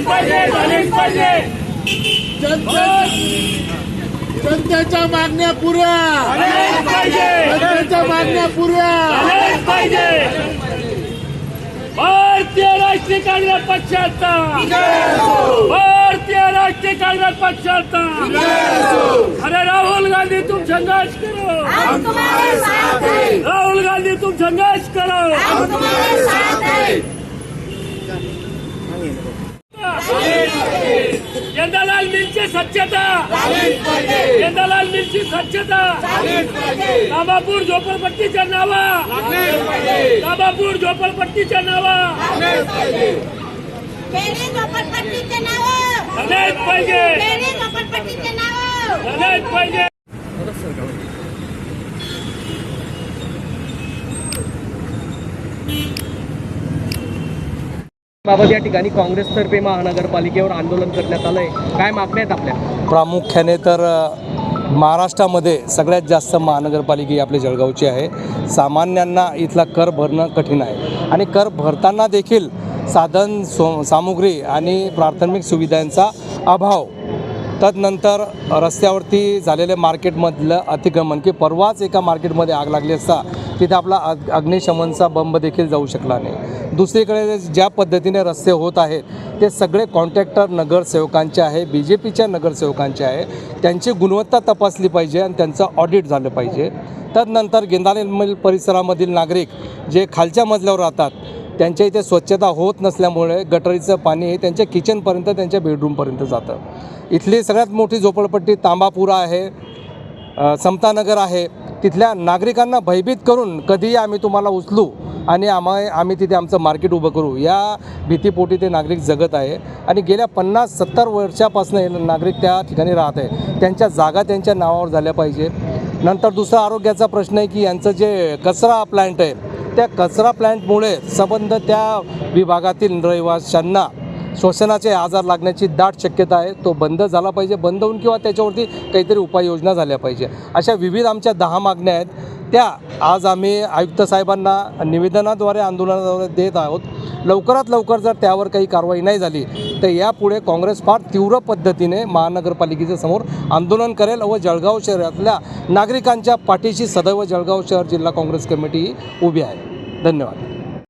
झालीच पाहिजे झालीच पाहिजे. जनतेच्या मागण्या पुऱ्या. जनतेच्या मागण्या पुऱ्या. पाहिजे. भारतीय राष्ट्रीय काँग्रेस पक्षाचा. भारतीय राष्ट्रीय काँग्रेस पक्षाचा. अरे राहुल गांधी तुम संघर्ष करो. हम तुम्हारे साथ हैं. राहुल गांधी तुम संघर्ष करो. यंदालाल मिलची स्वच्छता. यंदालाल मिलची स्वच्छता. कामापूर झोपडपट्टीच्या नावा. कामापूर झोपडपट्टीच्या नावा. पाहिजे. पाहिजे. बाबत या ठिकाणी काँग्रेसतर्फे महानगरपालिकेवर आंदोलन करण्यात आलंय. काय मागण्या आहेत आपल्या? प्रामुख्याने तर अ, महाराष्ट्रामध्ये सगळ्यात जास्त महानगरपालिका ही आपली जळगावची आहे. सामान्यांना इथला कर भरणं कठीण आहे. आणि कर भरताना देखील साधन सो सामुग्री आणि प्राथमिक सुविधांचा अभाव. तदनंतर रस्त्यावरती झालेल्या मार्केटमधलं अतिक्रमण की परवाच एका मार्केटमध्ये आग लागली असता तिथे आपला अग अग्निशमनचा बंब देखील जाऊ शकला नाही. दुसरीकडे ज्या पद्धतीने रस्ते होत आहेत ते सगळे कॉन्ट्रॅक्टर नगरसेवकांचे आहे बी जे पीच्या नगरसेवकांचे आहे. त्यांची गुणवत्ता तपासली पाहिजे आणि त्यांचं ऑडिट झालं पाहिजे. तदनंतर गेंदाले परिसरामधील नागरिक जे खालच्या मजल्यावर राहतात त्यांच्या इथे स्वच्छता होत नसल्यामुळे गटरीचं पाणी हे त्यांच्या किचनपर्यंत त्यांच्या बेडरूमपर्यंत जातं. इथली सगळ्यात मोठी झोपडपट्टी तांबापुरा आहे समतानगर आहे. तिथल्या नागरिकांना भयभीत करून कधीही आम्ही तुम्हाला उचलू आणि आम्हा आम्ही तिथे आमचं मार्केट उभं करू. या भीतीपोटी ते नागरिक जगत आहे. आणि गेल्या पन्नास सत्तर वर्षापासून हे नागरिक त्या ठिकाणी राहत आहे. त्यांच्या जागा त्यांच्या नावावर झाल्या पाहिजे. नंतर दुसरा आरोग्याचा प्रश्न आहे की यांचं जे कचरा प्लांट आहे त्या कचरा प्लांटमुळे संबंध त्या विभागातील रहिवाशांना श्वसनाचे आजार लागण्याची दाट शक्यता आहे. तो बंद झाला पाहिजे. बंद होऊन किंवा त्याच्यावरती काहीतरी उपाययोजना झाल्या पाहिजे. अशा विविध आमच्या दहा मागण्या आहेत. त्या आज आम्ही आयुक्त साहेबांना निवेदनाद्वारे आंदोलनाद्वारे देत आहोत. लवकरात लवकर जर त्यावर काही कारवाई नाही झाली तर यापुढे काँग्रेस फार तीव्र पद्धतीने महानगरपालिकेच्या समोर आंदोलन करेल व जळगाव शहरातल्या नागरिकांच्या पाठीशी सदैव जळगाव शहर जिल्हा काँग्रेस कमिटी ही उभी आहे. धन्यवाद.